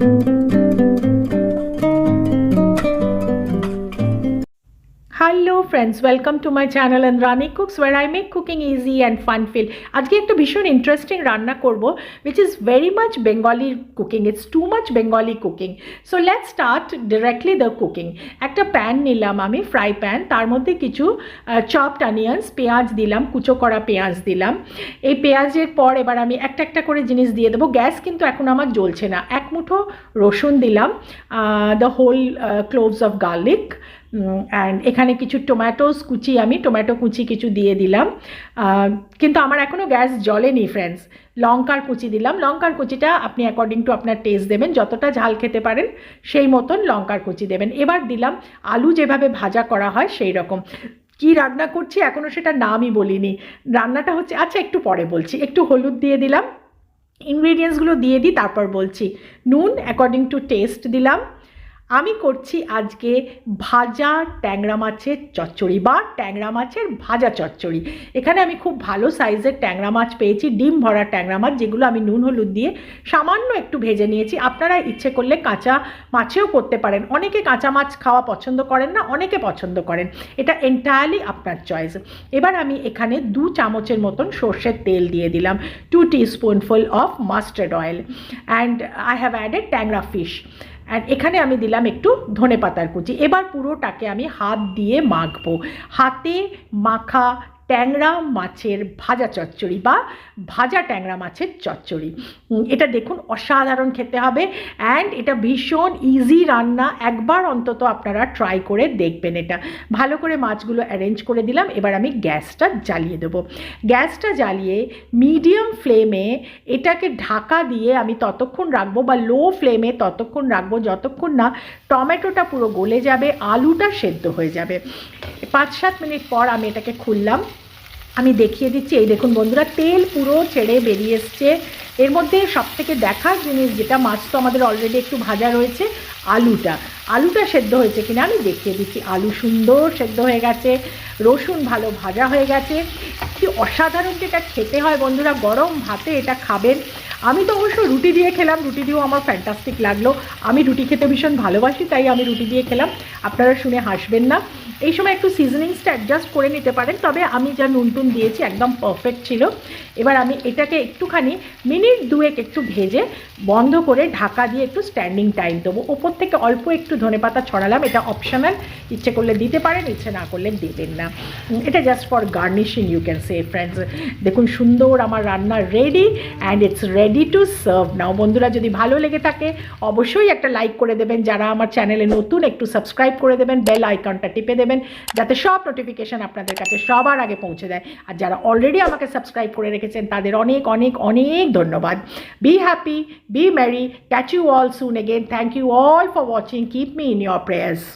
Thank you. Friends welcome to my channel and Rani cooks where I make cooking easy and fun feel আজকে একটা ভীষণ interesting রান্না করব which is very much Bengali cooking it's too much Bengali cooking so let start directly the cooking একটা pan নিলাম আমি fry pan তার মধ্যে কিছু চপড অনিয়ন্স পেঁয়াজ দিলাম, কুচো করা পেঁয়াজ দিলাম। এই পেঁয়াজের পর এবার আমি একটা একটা করে জিনিস দিয়ে দেবো। গ্যাস কিন্তু এখন আমার জ্বলছে না। এক মুঠো রসুন দিলাম the whole cloves of garlic and এখানে কিছু টোম্যাটোস কুচি, আমি টোম্যাটো কুচি কিছু দিয়ে দিলাম। কিন্তু আমার এখনও গ্যাস জ্বলেনি ফ্রেন্ডস লঙ্কার কুচি দিলাম। লঙ্কার কুচিটা আপনি অ্যাকর্ডিং টু আপনার টেস্ট দেবেন। যতটা ঝাল খেতে পারেন, সেই মতন লঙ্কার কুচি দেবেন। এবার দিলাম আলু যেভাবে ভাজা করা হয়, সেই রকম। কি রান্না করছি এখনও সেটা নামই বলিনি। রান্নাটা হচ্ছে আচ্ছা একটু পরে বলছি। একটু হলুদ দিয়ে দিলাম। ইনগ্রিডিয়েন্টসগুলো দিয়ে দিই, তারপর বলছি। নুন অ্যাকর্ডিং টু টেস্ট দিলাম। আমি করছি আজকে ভাজা ট্যাংরা মাছের চচ্চড়ি বা ট্যাংরা মাছের ভাজা চচ্চড়ি। এখানে আমি খুব ভালো সাইজের ট্যাংরা মাছ পেয়েছি, ডিম ভরা ট্যাংরা মাছ, যেগুলো আমি নুন, হলুদ দিয়ে সামান্য একটু ভেজে নিয়েছি। আপনারা ইচ্ছে করলে কাঁচা মাছেও করতে পারেন। অনেকে কাঁচা মাছ খাওয়া পছন্দ করেন না, অনেকে পছন্দ করেন। এটা এন্টায়ারলি আপনার চয়েস এবার আমি এখানে দু চামচের মতন সর্ষের তেল দিয়ে দিলাম two teaspoonful of mustard oil and I have added tangra fish and এখানে আমি দিলাম একটু ধনে পাতার কুচি। এবার পুরোটাকে আমি হাত দিয়ে মাখবো। হাতে মাখা ট্যাংরা মাছের ভাজা চচ্চড়ি বা ভাজা ট্যাংরা মাছের চচ্চড়ি। এটা দেখুন অসাধারণ খেতে হবে অ্যান্ড এটা ভীষণ ইজি রান্না। একবার অন্তত আপনারা ট্রাই করে দেখবেন এটা। ভালো করে মাছগুলো অ্যারেঞ্জ করে দিলাম, এবার আমি গ্যাসটা জ্বালিয়ে দেবো। গ্যাসটা জ্বালিয়ে মিডিয়াম ফ্লেমে এটাকে ঢাকা দিয়ে আমি ততক্ষণ রাখব বা লো ফ্লেমে ততক্ষণ রাখব, যতক্ষণ না টমেটোটা পুরো গলে যাবে, আলুটা সেদ্ধ হয়ে যাবে। পাঁচ সাত মিনিট পর আমি এটাকে খুললাম। আমি দেখিয়ে দিচ্ছি। এই দেখুন বন্ধুরা, তেল পুরো ছেড়ে বেরিয়ে এসছে। এর মধ্যে সব থেকে দেখার জিনিস যেটা, মাছ তো আমাদের অলরেডি একটু ভাজা রয়েছে, আলুটা। আলুটা সেদ্ধ হয়েছে কিনা আমি দেখিয়ে দিচ্ছি। আলু সুন্দর সেদ্ধ হয়ে গেছে, রসুন ভালো ভাজা হয়ে গেছে। কি অসাধারণ যেটা খেতে হয় বন্ধুরা, গরম ভাতে এটা খাবেন। আমি তো অবশ্য রুটি দিয়ে খেলাম, রুটি দিয়েও আমার ফ্যান্টাস্টিক লাগল। আমি রুটি খেতে ভীষণ ভালোবাসি, তাই আমি রুটি দিয়ে খেলাম। আপনারা শুনে হাসবেন না। এই সময় একটু সিজনিংসটা অ্যাডজাস্ট করে নিতে পারেন, তবে আমি যা নুন টুন দিয়েছি, একদম পারফেক্ট ছিল। এবার আমি এটাকে একটুখানি মিনিট দুয়েক একটু ভেজে বন্ধ করে ঢাকা দিয়ে একটু স্ট্যান্ডিং টাইম দেবো। ওপর থেকে অল্প একটু ধনেপাতা ছড়ালাম, এটা অপশনাল ইচ্ছে করলে দিতে পারেন, ইচ্ছে না করলে দেবেন না। এটা just for garnishing you can say friends দেখুন সুন্দর আমার রান্না ready and it's ready to serve now বন্ধুরা, যদি ভালো লেগে থাকে, অবশ্যই একটা লাইক করে দেবেন। যারা আমার চ্যানেলে নতুন, একটু সাবস্ক্রাইব করে দেবেন বেল আইকনটা টিপে দেবেন, যাতে সব নোটিফিকেশান আপনাদের কাছে সবার আগে পৌঁছে দেয়। আর যারা অলরেডি আমাকে সাবস্ক্রাইব করে রেখেছেন, তাদের অনেক অনেক অনেক ধন্যবাদ। Be happy be merry catch you all soon again thank you all for watching keep me in your prayers